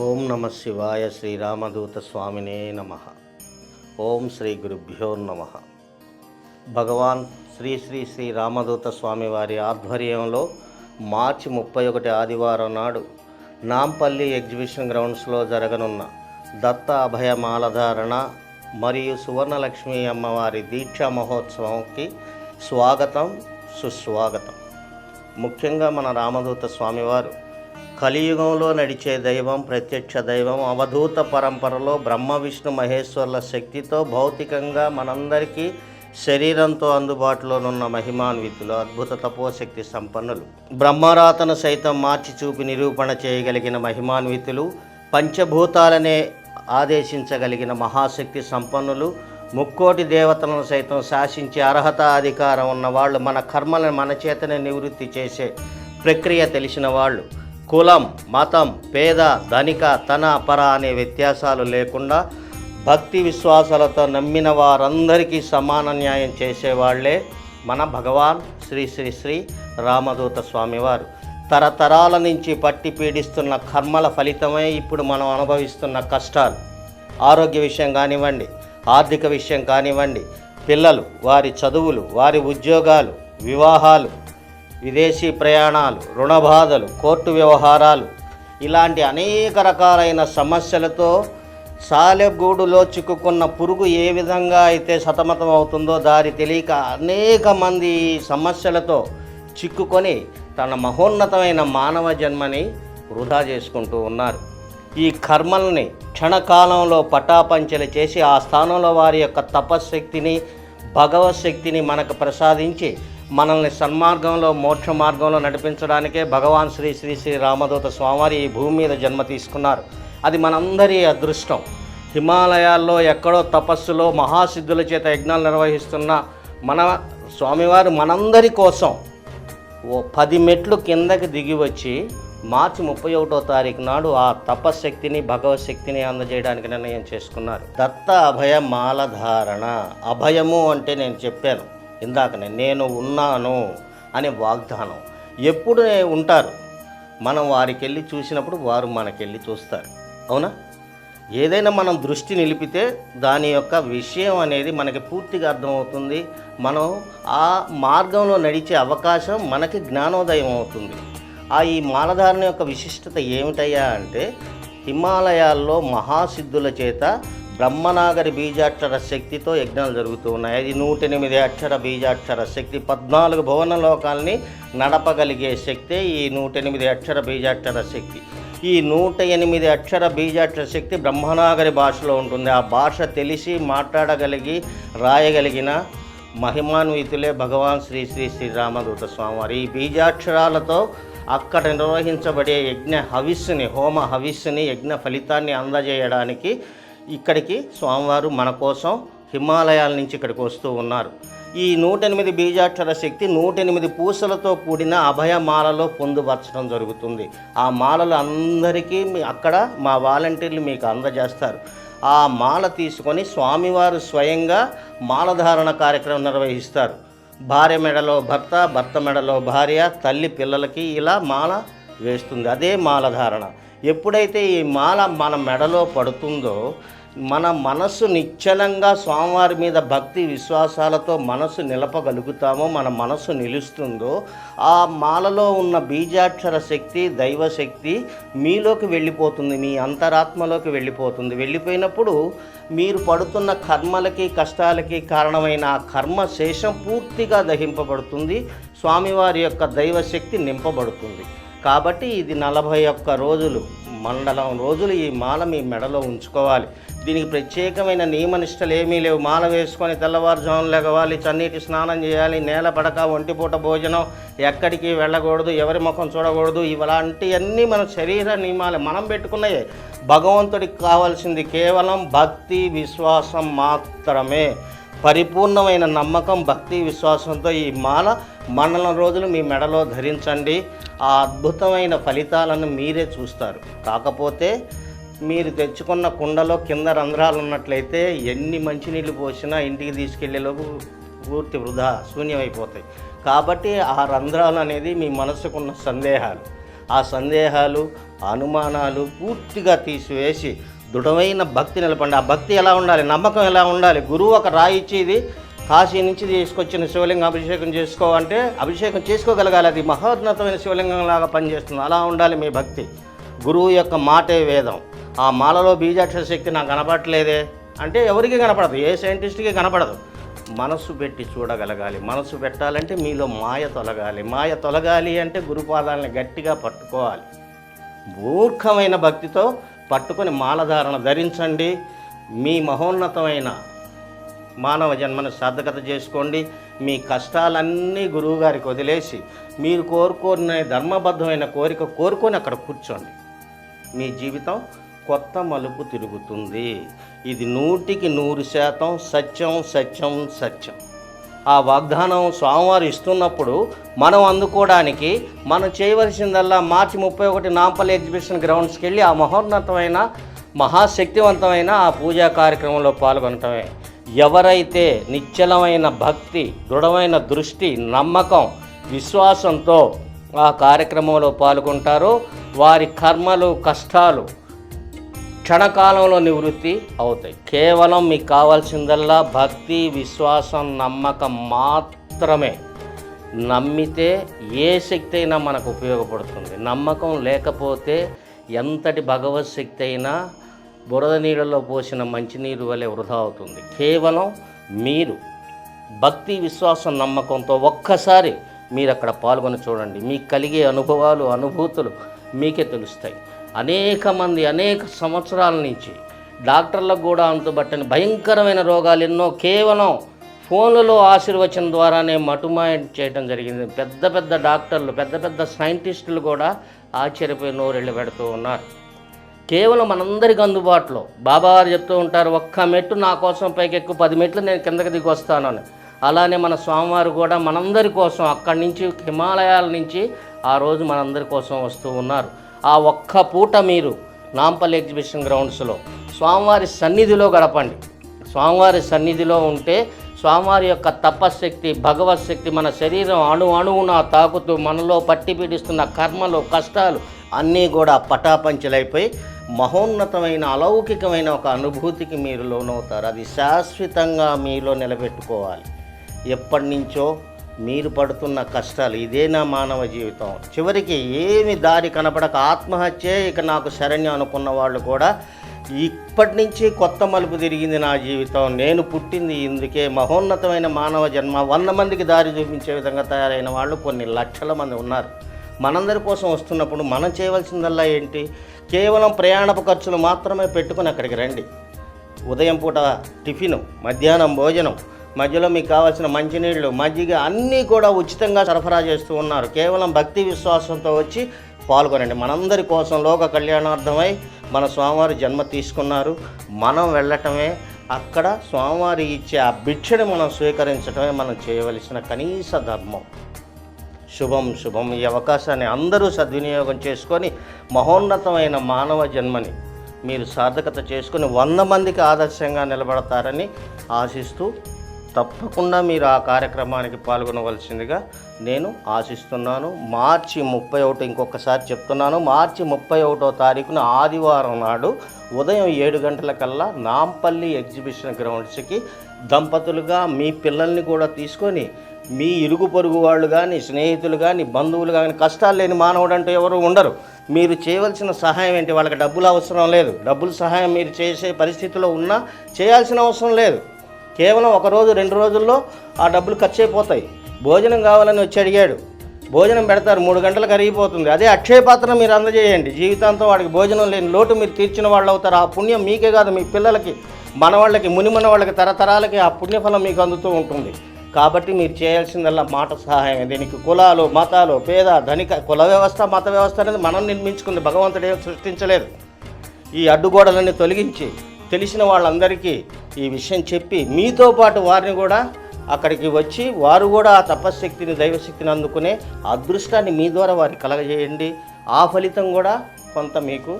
ఓం నమ శివాయ శ్రీరామదూత స్వామినే నమ. ఓం శ్రీ గురుభ్యో నమ. భగవాన్ శ్రీ శ్రీ శ్రీ రామదూత స్వామి వారి ఆధ్వర్యంలో మార్చి ముప్పై ఒకటి ఆదివారం నాడు నాంపల్లి ఎగ్జిబిషన్ గ్రౌండ్స్లో జరగనున్న దత్త అభయ మాలధారణ మరియు సువర్ణలక్ష్మి అమ్మవారి దీక్షా మహోత్సవంకి స్వాగతం సుస్వాగతం. ముఖ్యంగా మన రామదూత స్వామివారు కలియుగంలో నడిచే దైవం ప్రత్యక్ష దైవం అవధూత పరంపరలో బ్రహ్మ విష్ణు మహేశ్వర్ల శక్తితో భౌతికంగా మనందరికీ శరీరంతో అందుబాటులోనున్న మహిమాన్వితులు అద్భుత తపోశక్తి సంపన్నులు. బ్రహ్మరాతను సైతం మార్చి చూపి నిరూపణ చేయగలిగిన మహిమాన్వితులు పంచభూతాలనే ఆదేశించగలిగిన మహాశక్తి సంపన్నులు ముక్కోటి దేవతలను సైతం శాసించే అర్హత అధికారం ఉన్నవాళ్ళు మన కర్మలను మన చేతనే నివృత్తి చేసే ప్రక్రియ తెలిసిన వాళ్ళు. కులం మతం పేద ధనిక తన పర అనే వ్యత్యాసాలు లేకుండా భక్తి విశ్వాసాలతో నమ్మిన వారందరికీ సమాన న్యాయం చేసేవాళ్ళే మన భగవాన్ శ్రీ శ్రీ శ్రీ రామదూత స్వామివారు. తరతరాల నుంచి పట్టి పీడిస్తున్న కర్మల ఫలితమే ఇప్పుడు మనం అనుభవిస్తున్న కష్టాలు. ఆరోగ్య విషయం కానివ్వండి ఆర్థిక విషయం కానివ్వండి పిల్లలు వారి చదువులు వారి ఉద్యోగాలు వివాహాలు విదేశీ ప్రయాణాలు రుణ బాధలు కోర్టు వ్యవహారాలు ఇలాంటి అనేక రకాలైన సమస్యలతో సాలెగూడులో చిక్కుకున్న పురుగు ఏ విధంగా అయితే సతమతం అవుతుందో దారి తెలియక అనేక మంది సమస్యలతో చిక్కుకొని తన మహోన్నతమైన మానవ జన్మని వృధా చేసుకుంటూ ఉన్నారు. ఈ కర్మల్ని క్షణకాలంలో పటాపంచలు చేసి ఆ స్థానంలో వారి యొక్క తపశ్శక్తిని భగవత్ శక్తిని మనకు ప్రసాదించి మనల్ని సన్మార్గంలో మోక్ష మార్గంలో నడిపించడానికే భగవాన్ శ్రీ శ్రీ శ్రీ రామదూత స్వామివారి ఈ భూమి మీద జన్మ తీసుకున్నారు. అది మనందరి అదృష్టం. హిమాలయాల్లో ఎక్కడో తపస్సులో మహాసిద్ధుల చేత యజ్ఞాలు నిర్వహిస్తున్న మన స్వామివారు మనందరి కోసం ఓ పది మెట్లు కిందకి దిగి వచ్చి మార్చి ముప్పై ఒకటో తారీఖు నాడు ఆ తపశక్తిని భగవత్ శక్తిని అందజేయడానికి నిర్ణయం చేసుకున్నారు. దత్త అభయ మాలధారణ. అభయము అంటే నేను చెప్పాను. ఇందాకనే నేను ఉన్నాను అనే వాగ్దానం. ఎప్పుడు ఉంటారు? మనం వారికి వెళ్ళి చూసినప్పుడు వారు మనకెళ్ళి చూస్తారు. అవునా? ఏదైనా మనం దృష్టి నిలిపితే దాని యొక్క విషయం అనేది మనకి పూర్తిగా అర్థమవుతుంది. మనం ఆ మార్గంలో నడిచే అవకాశం మనకి జ్ఞానోదయం అవుతుంది. ఆ ఈ మాలధారణ యొక్క విశిష్టత ఏమిటయ్యా అంటే హిమాలయాల్లో మహాసిద్ధుల చేత బ్రహ్మనాగరి బీజాక్షర శక్తితో యజ్ఞాలు జరుగుతూ ఉన్నాయి. అది నూట ఎనిమిది అక్షర బీజాక్షర శక్తి పద్నాలుగు భువన లోకాలని నడపగలిగే శక్తే ఈ నూట ఎనిమిది అక్షర బీజాక్షర శక్తి. ఈ నూట ఎనిమిది అక్షర బీజాక్షర శక్తి బ్రహ్మనాగరి భాషలో ఉంటుంది. ఆ భాష తెలిసి మాట్లాడగలిగి రాయగలిగిన మహిమాన్వితులే భగవాన్ శ్రీ శ్రీ శ్రీరామదూత స్వామివారు. ఈ బీజాక్షరాలతో అక్కడ నిర్వహించబడే యజ్ఞ హవిస్సుని హోమ హవిస్సుని యజ్ఞ ఫలితాన్ని అందజేయడానికి ఇక్కడికి స్వామివారు మన కోసం హిమాలయాల నుంచి ఇక్కడికి వస్తూ ఉన్నారు. ఈ నూట ఎనిమిది బీజాక్షర శక్తి నూట ఎనిమిది పూసలతో కూడిన అభయమాలలో పొందుపరచడం జరుగుతుంది. ఆ మాలలు అందరికీ మీ అక్కడ మా వాలంటీర్లు మీకు అందజేస్తారు. ఆ మాల తీసుకొని స్వామివారు స్వయంగా మాలధారణ కార్యక్రమం నిర్వహిస్తారు. భార్య మెడలో భర్త భర్త మెడలో భార్య తల్లి పిల్లలకి ఇలా మాల వేస్తుంది. అదే మాలధారణ ఎప్పుడైతే ఈ మాల మన మెడలో పడుతుందో మన మనస్సు నిశ్చలంగా స్వామివారి మీద భక్తి విశ్వాసాలతో మనసు నిలపగలుగుతామో మన మనసు నిలుస్తుందో ఆ మాలలో ఉన్న బీజాక్షర శక్తి దైవశక్తి మీలోకి వెళ్ళిపోతుంది. మీ అంతరాత్మలోకి వెళ్ళిపోతుంది. వెళ్ళిపోయినప్పుడు మీరు పడుతున్న కర్మలకి కష్టాలకి కారణమైన ఆ కర్మ శేషం పూర్తిగా దహింపబడుతుంది. స్వామివారి యొక్క దైవశక్తి నింపబడుతుంది. కాబట్టి ఇది నలభై ఒక్క రోజులు మండలం రోజులు ఈ మాల మీ మెడలో ఉంచుకోవాలి. దీనికి ప్రత్యేకమైన నియమనిష్టలు ఏమీ లేవు. మాల వేసుకొని తెల్లవారుజామున లెగవాలి చన్నీటి స్నానం చేయాలి నేల పడక ఒంటిపూట భోజనం ఎక్కడికి వెళ్ళకూడదు ఎవరి ముఖం చూడకూడదు ఇలాంటివన్నీ మన శరీర నియమాలు మనం పెట్టుకున్నాయే. భగవంతుడికి కావాల్సింది కేవలం భక్తి విశ్వాసం మాత్రమే. పరిపూర్ణమైన నమ్మకం భక్తి విశ్వాసంతో ఈ మాల మండలం రోజులు మీ మెడలో ధరించండి. ఆ అద్భుతమైన ఫలితాలను మీరే చూస్తారు. కాకపోతే మీరు తెచ్చుకున్న కుండలో కింద రంధ్రాలు ఉన్నట్లయితే ఎన్ని మంచినీళ్ళు పోసినా ఇంటికి తీసుకెళ్ళేలోపు పూర్తి వృధా శూన్యమైపోతాయి. కాబట్టి ఆ రంధ్రాలు అనేది మీ మనసుకున్న సందేహాలు. ఆ సందేహాలు అనుమానాలు పూర్తిగా తీసివేసి దృఢమైన భక్తి నిలపండి. ఆ భక్తి ఎలా ఉండాలి? నమ్మకం ఎలా ఉండాలి? గురువు ఒక రాయి ఇచ్చేది కాశీ నుంచి తీసుకొచ్చిన శివలింగం అభిషేకం చేసుకోవాలంటే అభిషేకం చేసుకోగలగాలి. అది మహోన్నతమైన శివలింగం లాగా పనిచేస్తుంది. అలా ఉండాలి మీ భక్తి. గురువు యొక్క మాటే వేదం. ఆ మాలలో బీజాక్షర శక్తి నాకు కనపడలేదే అంటే ఎవరికి కనపడదు. ఏ సైంటిస్ట్కి కనపడదు. మనస్సు పెట్టి చూడగలగాలి. మనస్సు పెట్టాలంటే మీలో మాయ తొలగాలి. మాయ తొలగాలి అంటే గురుపాదాలని గట్టిగా పట్టుకోవాలి. మూర్ఖమైన భక్తితో పట్టుకొని మాలధారణ ధరించండి. మీ మహోన్నతమైన మానవ జన్మను సార్థకత చేసుకోండి. మీ కష్టాలన్నీ గురువుగారికి వదిలేసి మీరు కోరుకునే ధర్మబద్ధమైన కోరిక కోరుకొని అక్కడ కూర్చోండి. మీ జీవితం కొత్త మలుపు తిరుగుతుంది. ఇది నూటికి నూరు శాతం సత్యం సత్యం సత్యం. ఆ వాగ్దానం స్వామివారు ఇస్తున్నప్పుడు మనం అందుకోవడానికి మనం చేయవలసిందల్లా మార్చి ముప్పై ఒకటి నాంపల్లి ఎగ్జిబిషన్ గ్రౌండ్స్కి వెళ్ళి ఆ మహోన్నతమైన మహాశక్తివంతమైన ఆ పూజా కార్యక్రమంలో పాల్గొనటమే. ఎవరైతే నిశ్చలమైన భక్తి దృఢమైన దృష్టి నమ్మకం విశ్వాసంతో ఆ కార్యక్రమంలో పాల్గొంటారో వారి కర్మలు కష్టాలు క్షణకాలంలో నివృత్తి అవుతాయి. కేవలం మీకు కావాల్సిందల్లా భక్తి విశ్వాసం నమ్మకం మాత్రమే. నమ్మితే ఏ శక్తి అయినా మనకు ఉపయోగపడుతుంది. నమ్మకం లేకపోతే ఎంతటి భగవత్ శక్తి అయినా బురద నీళ్ళలో పోసిన మంచినీరు వలె వృధా అవుతుంది. కేవలం మీరు భక్తి విశ్వాసం నమ్మకంతో ఒక్కసారి మీరు అక్కడ పాల్గొని చూడండి. మీకు కలిగే అనుభవాలు అనుభూతులు మీకే తెలుస్తాయి. అనేక మంది అనేక సంవత్సరాల నుంచి డాక్టర్లకు కూడా అంతుబట్టని భయంకరమైన రోగాలు ఎన్నో కేవలం ఫోన్లలో ఆశీర్వచనం ద్వారానే మటుమాయం చేయడం జరిగింది. పెద్ద పెద్ద డాక్టర్లు పెద్ద పెద్ద సైంటిస్టులు కూడా ఆశ్చర్యపోయి నోరెళ్ళు పెడుతూ ఉన్నారు. కేవలం మనందరికి అందుబాటులో. బాబావారు చెప్తూ ఉంటారు ఒక్క మెట్టు నా కోసం ఎక్కువ పది మెట్లు నేను కిందకి దిగి వస్తానని అలానే మన స్వామివారు కూడా మనందరి కోసం అక్కడి నుంచి హిమాలయాల నుంచి ఆ రోజు మనందరి కోసం వస్తూ ఉన్నారు. ఆ ఒక్క పూట మీరు నాంపల్లి ఎగ్జిబిషన్ గ్రౌండ్స్లో స్వామివారి సన్నిధిలో గడపండి. స్వామివారి సన్నిధిలో ఉంటే స్వామివారి యొక్క తపశక్తి భగవత్ శక్తి మన శరీరం అణు అణువున తాకుతూ మనలో పట్టి పీడిస్తున్న కర్మలు కష్టాలు అన్నీ కూడా పటాపంచలైపోయి మహోన్నతమైన అలౌకికమైన ఒక అనుభూతికి మీరు లోనవుతారు. అది శాశ్వతంగా మీలో నిలబెట్టుకోవాలి. ఎప్పటి నుంచో మీరు పడుతున్న కష్టాలు ఇదే నా మానవ జీవితం. చివరికి ఏమి దారి కనపడక ఆత్మహత్యే ఇక నాకు శరణ్యం అనుకున్న వాళ్ళు కూడా ఇప్పటి నుంచి కొత్త మలుపు తిరిగింది నా జీవితం. నేను పుట్టింది ఇందుకే మహోన్నతమైన మానవ జన్మ. వంద మందికి దారి చూపించే విధంగా తయారైన వాళ్ళు కొన్ని లక్షల మంది ఉన్నారు. మనందరి కోసం వస్తున్నప్పుడు మనం చేయవలసిందల్లా ఏంటి? కేవలం ప్రయాణపు ఖర్చులు మాత్రమే పెట్టుకుని అక్కడికి రండి. ఉదయం పూట టిఫిను మధ్యాహ్నం భోజనం మధ్యలో మీకు కావాల్సిన మంచినీళ్ళు మజ్జిగ అన్నీ కూడా ఉచితంగా సరఫరా చేస్తూ ఉన్నారు. కేవలం భక్తి విశ్వాసంతో వచ్చి పాల్గొనండి. మనందరి కోసం లోక కళ్యాణార్థమై మన స్వామివారి జన్మ తీసుకున్నారు. మనం వెళ్ళటమే అక్కడ స్వామివారి ఇచ్చే ఆ భిక్షని మనం స్వీకరించడమే మనం చేయవలసిన కనీస ధర్మం. శుభం శుభం. ఈ అవకాశాన్ని అందరూ సద్వినియోగం చేసుకొని మహోన్నతమైన మానవ జన్మని మీరు సార్థకత చేసుకుని వంద మందికి ఆదర్శంగా నిలబడతారని ఆశిస్తూ తప్పకుండా మీరు ఆ కార్యక్రమానికి పాల్గొనవలసిందిగా నేను ఆశిస్తున్నాను. మార్చి ముప్పై ఒకటి ఇంకొకసారి చెప్తున్నాను. మార్చి ముప్పై ఒకటో తారీఖున ఆదివారం నాడు ఉదయం ఏడు గంటలకల్లా నాంపల్లి ఎగ్జిబిషన్ గ్రౌండ్స్కి దంపతులుగా మీ పిల్లల్ని కూడా తీసుకొని మీ ఇరుగు పొరుగు వాళ్ళు కానీ స్నేహితులు కానీ బంధువులు కానీ కష్టాలు లేని మానవుడు అంటూ ఎవరు ఉండరు. మీరు చేయవలసిన సహాయం ఏంటి? వాళ్ళకి డబ్బులు అవసరం లేదు. డబ్బులు సహాయం మీరు చేసే పరిస్థితిలో ఉన్నా చేయాల్సిన అవసరం లేదు. కేవలం ఒక రోజు రెండు రోజుల్లో ఆ డబ్బులు ఖర్చు అయిపోతాయి. భోజనం కావాలని వచ్చి అడిగాడు. భోజనం పెడతారు మూడు గంటలు కరిగిపోతుంది అదే అక్షయ పాత్ర మీరు అందజేయండి. జీవితాంతం వాడికి భోజనం లేని లోటు మీరు తీర్చిన వాళ్ళు అవుతారు. ఆ పుణ్యం మీకే కాదు మీ పిల్లలకి మనవాళ్ళకి ముని మనవాళ్ళకి తరతరాలకి ఆ పుణ్యఫలం మీకు అందుతూ ఉంటుంది. కాబట్టి మీరు చేయాల్సిందల్లా మాట సహాయం. దీనికి కులాలు మతాలు పేద ధనిక కుల వ్యవస్థ మత వ్యవస్థ అనేది మనం నిర్మించుకుంది. భగవంతుడే సృష్టించలేదు. ఈ అడ్డుగోడలన్నీ తొలగించి తెలిసిన వాళ్ళందరికీ ఈ విషయం చెప్పి మీతో పాటు వారిని కూడా అక్కడికి వచ్చి వారు కూడా ఆ తపశ్శక్తిని దైవశక్తిని అందుకునే అదృష్టాన్ని మీ ద్వారా వారికి కలగజేయండి. ఆ ఫలితం కూడా కొంత మీకు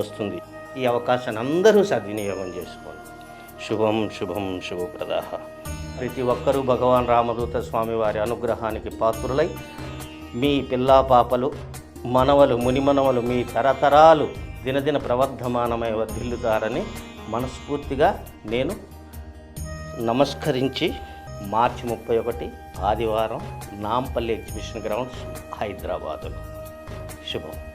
వస్తుంది. ఈ అవకాశాన్ని అందరూ సద్వినియోగం చేసుకోండి. శుభం శుభం శుభప్రద. ప్రతి ఒక్కరూ భగవాన్ రామదూత స్వామి వారి అనుగ్రహానికి పాత్రులై మీ పిల్లా పాపలు మనవలు మునిమనవలు మీ తరతరాలు దినదిన ప్రవర్ధమానమై వర్ధిల్లుతారని మనస్ఫూర్తిగా నేను నమస్కరించి మార్చి ముప్పై ఒకటి ఆదివారం నాంపల్లి ఎగ్జిబిషన్ గ్రౌండ్స్ హైదరాబాదులో. శుభం.